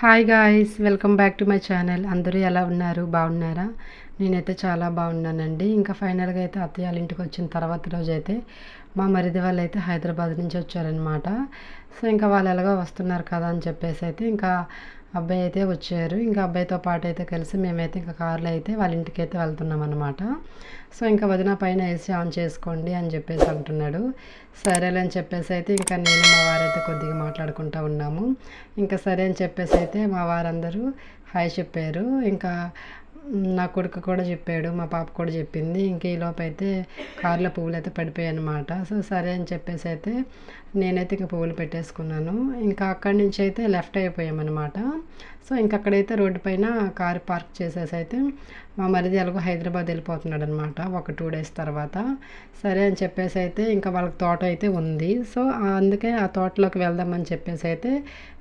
Hi guys welcome back to my channel అందరూ ఎలా ఉన్నారు? బాగున్నారా? నేనైతే చాలా బాగున్నానండి. ఇంకా ఫైనల్గా అయితే అత్తయ్య వాళ్ళ ఇంటికి వచ్చిన తర్వాత రోజు అయితే మా మరిది వాళ్ళు అయితే హైదరాబాద్ నుంచి వచ్చారనమాట సో ఇంకా వాళ్ళు ఎలాగో వస్తున్నారు కదా అని చెప్పేసి అయితే ఇంకా అబ్బాయి అయితే వచ్చారు. ఇంకా అబ్బాయితో పాటు అయితే కలిసి మేమైతే ఇంకా కార్లో అయితే వాళ్ళ ఇంటికి అయితే వెళ్తున్నాం అనమాట సో ఇంకా వదిన పైన ఏసీ ఆన్ చేసుకోండి అని చెప్పేసి అంటున్నాడు. సరేలే అని చెప్పేసి అయితే ఇంకా నేను మా వారైతే కొద్దిగా మాట్లాడుకుంటూ ఉన్నాము. ఇంకా సరే అని చెప్పేసి అయితే మా వారందరూ హాయ్ చెప్పారు. ఇంకా నా కొడుకు కూడా చెప్పాడు మా పాప కూడా చెప్పింది. ఇంక ఈలోపు అయితే కారులో పువ్వులు అయితే పడిపోయాయి అనమాట సో సరే అని చెప్పేసి అయితే నేనైతే ఇంకా పువ్వులు పెట్టేసుకున్నాను. ఇంకా అక్కడి నుంచి అయితే లెఫ్ట్ అయిపోయామన్నమాట సో ఇంక అక్కడైతే రోడ్డు పైన కారు పార్క్ చేసేసి అయితే మా మరిది ఎలాగో హైదరాబాద్ వెళ్ళిపోతున్నాడు అనమాట ఒక టూ డేస్ తర్వాత. సరే అని చెప్పేసి అయితే ఇంకా వాళ్ళకి తోట అయితే ఉంది. సో అందుకే ఆ తోటలోకి వెళ్దామని చెప్పేసి అయితే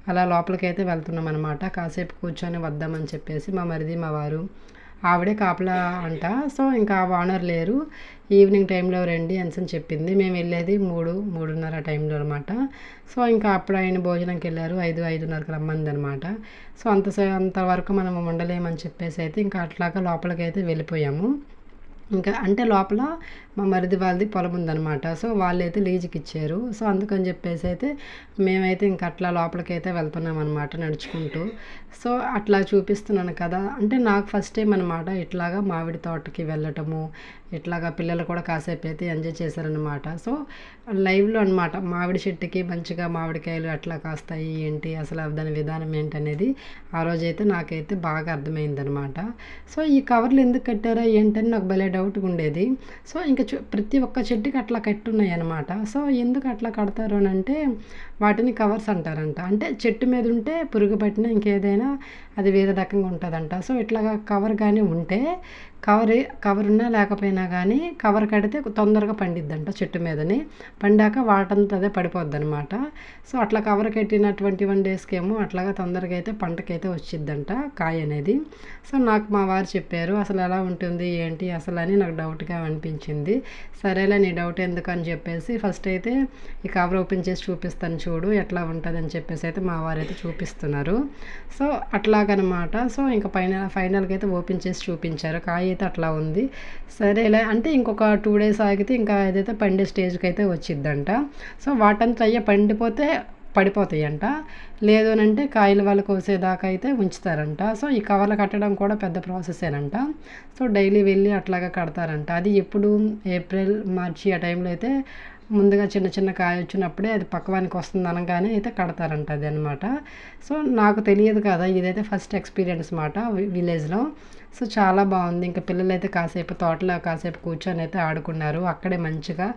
అలా లోపలికి అయితే వెళ్తున్నాం అనమాట కాసేపు కూర్చొని వద్దామని చెప్పేసి మా మరిది మా వారు ఆవిడే కాపలా అంట. సో ఇంకా ఓనర్ లేరు. ఈవినింగ్ టైంలో రండి అని చెప్పింది. మేము వెళ్ళేది మూడు మూడున్నర టైంలో అనమాట సో ఇంకా అప్పుడు ఆయన భోజనంకి వెళ్ళారు. ఐదు ఐదున్నరకు రమ్మంది అనమాట సో అంత అంతవరకు మనం ఉండలేమని చెప్పేసి అయితే ఇంకా అట్లాగా లోపలికి అయితే వెళ్ళిపోయాము. ఇంకా అంటే లోపల మా మరిది వాళ్ళది పొలం ఉందనమాట సో వాళ్ళు అయితే లీజుకి ఇచ్చారు. సో అందుకని చెప్పేసి అయితే మేమైతే ఇంక అట్లా లోపలికైతే వెళ్తున్నాం అనమాట నడుచుకుంటూ. సో అట్లా చూపిస్తున్నాను కదా. అంటే నాకు ఫస్ట్ టైం అనమాట ఇట్లాగా మామిడి తోటకి వెళ్ళటము ఇట్లాగా పిల్లలు కూడా కాసేపు అయితే ఎంజాయ్ చేశారనమాట సో లైవ్లో అనమాట మామిడి చెట్టుకి మంచిగా మామిడికాయలు అట్లా కాస్తాయి ఏంటి అసలు దాని విధానం ఏంటనేది ఆ రోజైతే నాకైతే బాగా అర్థమైందనమాట సో ఈ కవర్లు ఎందుకు కట్టారా ఏంటని నాకు భలే డౌట్గా ఉండేది సో ఇంకా ప్రతి ఒక్క చెట్టుకి అట్లా కట్టున్నాయి అనమాట సో ఎందుకు అట్లా కడతారు అని అంటే వాటిని కవర్స్ అంటారంట. అంటే చెట్టు మీద ఉంటే పురుగు పట్టిన ఇంకేదైనా అది వేరే రకంగా ఉంటుందంట. సో ఇట్లాగా కవర్ కానీ ఉంటే కవర్ కవర్ ఉన్నా లేకపోయినా కానీ కవర్ కడితే తొందరగా పండిద్దంట చెట్టు మీదని. పండాక వాటంతా అదే పడిపోద్ది అనమాట సో అట్లా కవర్ కట్టినటువంటి వన్ డేస్కి ఏమో అట్లాగా తొందరగా అయితే పంటకైతే వచ్చిద్దంట కాయ అనేది సో నాకు మా వారు చెప్పారు అసలు ఎలా ఉంటుంది? ఏంటి? అసలు అని నాకు డౌట్గా అనిపించింది. సరేలే నీ డౌట్ ఎందుకు అని చెప్పేసి ఫస్ట్ అయితే ఈ కవర్ ఓపెన్ చేసి చూపిస్తాను చూడు ఎట్లా ఉంటుంది అని చెప్పేసి అయితే మా వారు అయితే చూపిస్తున్నారు. సో అట్లాగనమాట. సో ఇంకా ఫైనల్ ఫైనల్గా అయితే ఓపెన్ చేసి చూపించారు. కాయ అయితే అట్లా ఉంది. సరేలే అంటే ఇంకొక టూ డేస్ ఆగితే ఇంకా ఏదైతే పండే స్టేజ్కి అయితే వచ్చిద్దంట. సో వాటంతా అయ్యే పండిపోతే పడిపోతాయంట. లేదు అంటే కాయలు వాళ్ళు కోసేదాకా అయితే ఉంచుతారంట. సో ఈ కవర్లు కట్టడం కూడా పెద్ద ప్రాసెసేనంట సో డైలీ వెళ్ళి అట్లాగా కడతారంట. అది ఎప్పుడు? ఏప్రిల్ మార్చి ఆ టైంలో అయితే ముందుగా చిన్న చిన్న కాయ వచ్చినప్పుడే అది పక్కవానికి వస్తుంది అనగానే అయితే కడతారంట అది అనమాట సో నాకు తెలియదు కదా ఇదైతే ఫస్ట్ ఎక్స్పీరియన్స్ మాట విలేజ్లో. సో చాలా బాగుంది. ఇంకా పిల్లలు అయితే కాసేపు తోటలో కాసేపు కూర్చొని అయితే ఆడుకున్నారు. అక్కడే మంచిగా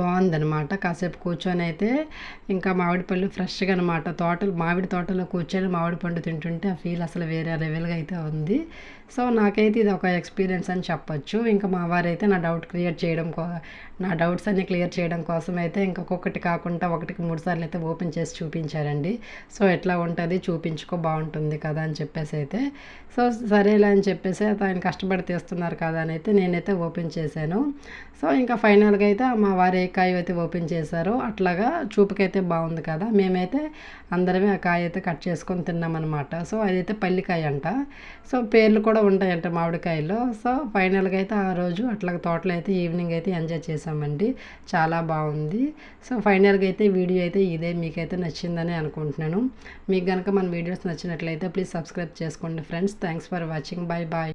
బాగుందనమాట కాసేపు కూర్చొని అయితే ఇంకా మామిడి పళ్ళు ఫ్రెష్గా అనమాట తోటలు మామిడి తోటలో కూర్చొని మామిడి పండు తింటుంటే ఆ ఫీల్ అసలు వేరే లెవెల్గా అయితే ఉంది. సో నాకైతే ఇది ఒక ఎక్స్పీరియన్స్ అని చెప్పొచ్చు. ఇంకా మా వారైతే నా డౌట్ క్లియర్ చేయడం కో నా డౌట్స్ అన్ని క్లియర్ చేయడం కోసం అయితే ఇంకొకటి కాకుండా ఒకటికి మూడు సార్లు అయితే ఓపెన్ చేసి చూపించారండి. సో ఎట్లా ఉంటుంది చూపించుకో బాగుంటుంది కదా అని చెప్పేసి అయితే. సో సరేలే అని చెప్పేసి ఆయన కష్టపడి తీస్తున్నారు కదా అని అయితే నేనైతే ఓపెన్ చేశాను. సో ఇంకా ఫైనల్గా అయితే మా వారు ఏ కాయ అయితే ఓపెన్ చేశారో అట్లాగా చూపుకైతే బాగుంది కదా. మేమైతే అందరమే ఆ కాయ అయితే కట్ చేసుకొని తిన్నామన్నమాట. సో అదైతే పల్లికాయ అంట. సో పేర్లు కూడా ఉంటాయంట మామిడికాయలో సో ఫైనల్గా అయితే ఆ రోజు అట్లా తోటలో అయితే ఈవినింగ్ అయితే ఎంజాయ్ చేసామండి చాలా బాగుంది. సో ఫైనల్గా అయితే వీడియో అయితే ఇదే. మీకైతే నచ్చిందని అనుకుంటున్నాను. మీకు కనుక మన వీడియోస్ నచ్చినట్లయితే ప్లీజ్ సబ్స్క్రైబ్ చేసుకోండి friends. Thanks for watching. Bye bye.